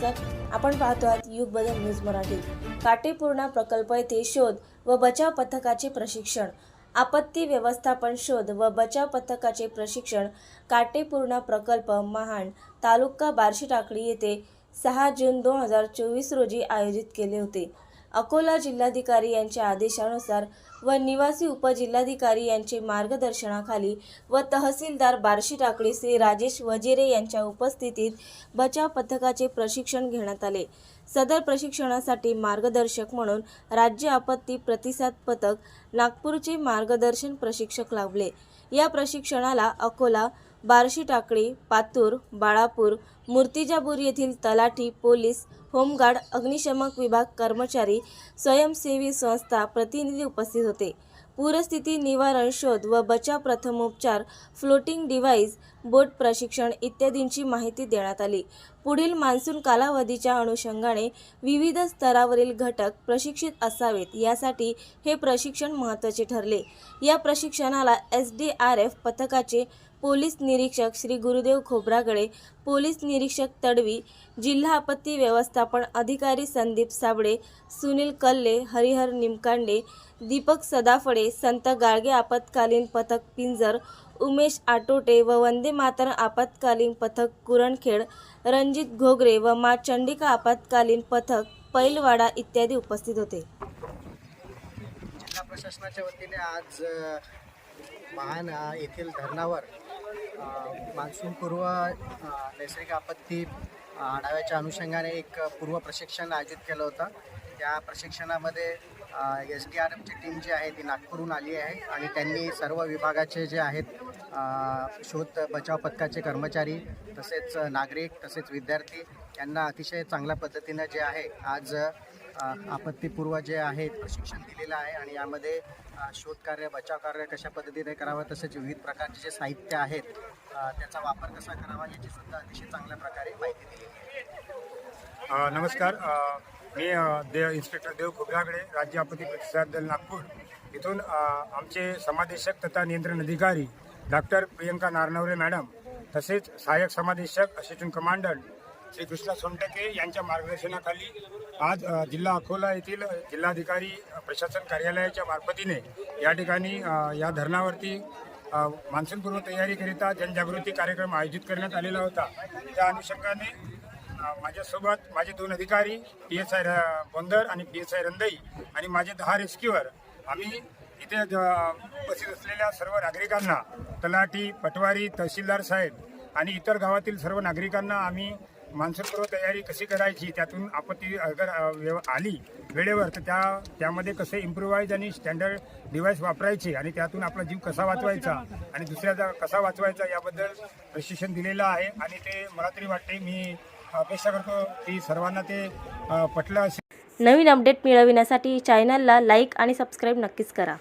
नमस्कार आपण पाहतो आहात युग बदल न्यूज मराठी काटेपूर्णा प्रकल्प येथे शोध व बचाव पथकाचे प्रशिक्षण. आपत्ती व्यवस्थापन शोध व बचाव पथकाचे प्रशिक्षण. काटेपूर्णा प्रकल्प महान तालुका बार्शी टाकळी येथे सहा जून दोन हजार चोवीस रोजी आयोजित केले होते. अकोला जिल्हाधिकारी यांच्या आदेशानुसार व निवासी उपजिल्हाधिकारी यांचे मार्गदर्शनाखाली व तहसीलदार बार्शी टाकळी श्री राजेश वजेरे यांच्या उपस्थितीत बचाव पथकाचे प्रशिक्षण घेण्यात आले. सदर प्रशिक्षणासाठी मार्गदर्शक म्हणून राज्य आपत्ती प्रतिसाद पथक नागपूरचे मार्गदर्शन प्रशिक्षक लाभले. या प्रशिक्षणाला अकोला बार्शी टाकळी पातूर बाळापूर मूर्तिजापूर येथील तलाठी पोलीस होमगार्ड अग्निशमक विभाग कर्मचारी स्वयंसेवी संस्था प्रतिनिधी उपस्थित होते. पूरस्थिती निवारण शोध व बचाव प्रथमोपचार फ्लोटिंग डिव्हाइस बोट प्रशिक्षण इत्यादींची माहिती देण्यात आली. पुढील मान्सून कालावधीच्या अनुषंगाने विविध स्तरावरील घटक प्रशिक्षित असावेत यासाठी हे प्रशिक्षण महत्त्वाचे ठरले. या प्रशिक्षणाला एस डी आर एफ पथकाचे पोलीस निरीक्षक श्री गुरुदेव खोबरागडे पोलीस निरीक्षक तडवी जिल्हा आपत्ती व्यवस्थापन अधिकारी संदीप साबळे सुनील कल्ले हरिहर निमकांडे दीपक सदाफळे संत गाळगे आपत्कालीन पथक पिंजर उमेश आटोटे व वंदे मातरम आपत्कालीन पथक कुरणखेड रणजित घोगरे व मा चंडिका आपत्कालीन पथक पैलवाडा इत्यादी उपस्थित होते. जिल्हा प्रशासनाच्या वतीने आज महान येथील धरणावर मान्सूनपूर्व नैसर्गिक आपत्ती आढाव्याच्या अनुषंगाने एक पूर्व प्रशिक्षण आयोजित केलं होतं. त्या प्रशिक्षणामध्ये एस डी आर एफची टीम जी आहे ती नागपूरहून आली आहे आणि त्यांनी सर्व विभागाचे जे आहेत शोध बचाव पथकाचे कर्मचारी तसेच नागरिक तसेच विद्यार्थी यांना अतिशय चांगल्या पद्धतीनं जे आहे आज आपत्तीपूर्व जे आहे प्रशिक्षण दिलेलं आहे आणि यामध्ये शोधकार्य बचाव कार्य कशा पद्धतीने करावं तसेच विविध प्रकारचे जे साहित्य आहेत त्याचा वापर कसा करावा याची सुद्धा अतिशय चांगल्या प्रकारे माहिती दिली नमस्कार. मी देव इन्स्पेक्टर देव खोबरागडे राज्य आपत्ती प्रतिसाद दल नागपूर. इथून आमचे समादेशक तथा नियंत्रण अधिकारी डॉक्टर प्रियंका नारनवरे मॅडम तसेच सहाय्यक समादेशक असिस्टंट कमांडंट श्री कृष्णा सोनटके यांच्या मार्गदर्शनाखाली आज जिल्हा अकोला येथील जिल्हाधिकारी प्रशासन कार्यालयाच्या मार्फतीने या ठिकाणी या धरणावरती मान्सूनपूर्व तयारीकरिता जनजागृती कार्यक्रम आयोजित करण्यात आलेला होता. त्या अनुषंगाने माझ्यासोबत माझे दोन अधिकारी पी एस आय बोंदर आणि पी एस आय रंदई आणि माझे दहा रेस्क्यूवर आम्ही इथे उपस्थित असलेल्या सर्व नागरिकांना तलाठी पटवारी तहसीलदार साहेब आणि इतर गावातील सर्व नागरिकांना आम्ही मान्सूनपूर्व तयारी कशी करायची त्यातून आपत्ती अगर व्यव- आली वेळेवर तर त्या त्यामध्ये कसे इम्प्रुवाईज आणि स्टँडर्ड डिव्हाइस वापरायचे आणि त्यातून आपला जीव कसा वाचवायचा आणि दुसऱ्याचा कसा वाचवायचा याबद्दल प्रशिक्षण दिलेलं आहे आणि ते मला तरी वाटते मी अपेक्षा करतो की सर्वांना ते पटलं असेल. नवीन अपडेट मिळविण्यासाठी चॅनलला लाईक आणि सबस्क्राईब नक्कीच करा.